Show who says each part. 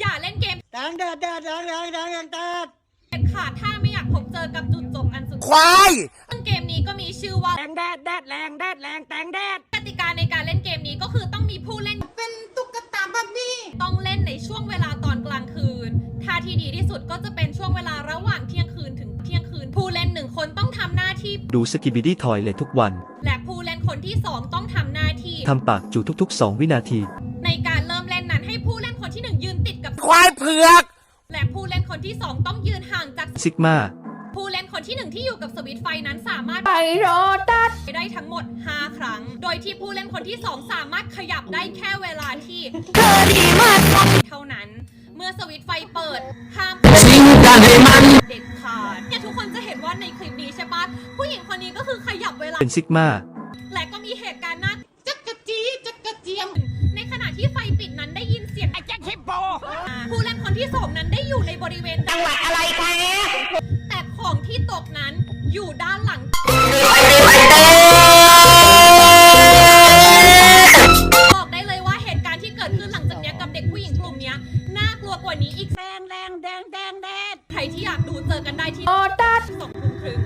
Speaker 1: อย่าเล่นเกม
Speaker 2: แดงแดดแดดแดงแดงแดงแดงแดด
Speaker 1: เด็ดขาดถ้าไม่อยากพบเจอกับจุดจบอันสุด
Speaker 3: ควาย
Speaker 1: ซึ่งเกมนี้ก็มีชื่อว่า
Speaker 2: แดงแดดแดดแรงแดดแรงแดงแดด
Speaker 1: กติกาในการเล่นเกมนี้ก็คือต้องมีผู้เล่น
Speaker 2: เป็นตุ๊กตาบัมบี้
Speaker 1: ต้องเล่นในช่วงเวลาตอนกลางคืนท่าที่ดีที่สุดก็จะเป็นช่วงเวลาระหว่างเที่ยงคืนถึงเที่ยงคืน ผู้เล่นหนึ่งคนต้องทำหน้าที่
Speaker 4: ดูสกิบิดี้ทอยเลยทุกวัน
Speaker 1: และผู้เล่นคนที่สองต้องทำหน้าที่
Speaker 4: ทำปากจูทุกๆ 2 วินาที
Speaker 1: คนที่หนึ่งยืนติดกับ
Speaker 3: ควายเผือก
Speaker 1: และผู้เล่นคนที่สองต้องยืนห่างจาก
Speaker 4: ซิกมา
Speaker 1: ผู้เล่นคนที่หนึ่งที่อยู่กับสวิตช์ไฟนั้นสามารถ
Speaker 2: ไปรอตัด
Speaker 1: ไปได้ทั้งหมด 5 ครั้ง โดยที่ผู้เล่นคนที่2สามารถขยับได้แค่เวลาที่เธอดีมากเท่านั้น เมื่อสวิตช์ไฟเปิดห้ามทิ้งกันให้มันเด็ดขาดเนี่ยทุกคนจะเห็นว่าในคลิปนี้ใช่ปะผู้หญิงคนนี้ก็คือขยับเวลา
Speaker 4: เป็นซิกมา
Speaker 1: ที่สองนั้นได้อยู่ในบริเวณ
Speaker 2: จังหวัดอะไรคะ
Speaker 1: แต่ของที่ตกนั้นอยู่ด้านหลัง บอกได้เลยว่าเหตุการณ์ที่เกิดขึ้นหลังจากเนี้ยกับเด็กผู้หญิงกลุ่มเนี้ยน่ากลัวกว่านี้อีก
Speaker 2: แดงแดงแดงแดงแดด
Speaker 1: ใครที่อยากดูเจอกันได้ที่
Speaker 2: รอตัด
Speaker 1: สองทุ่มครึ่ง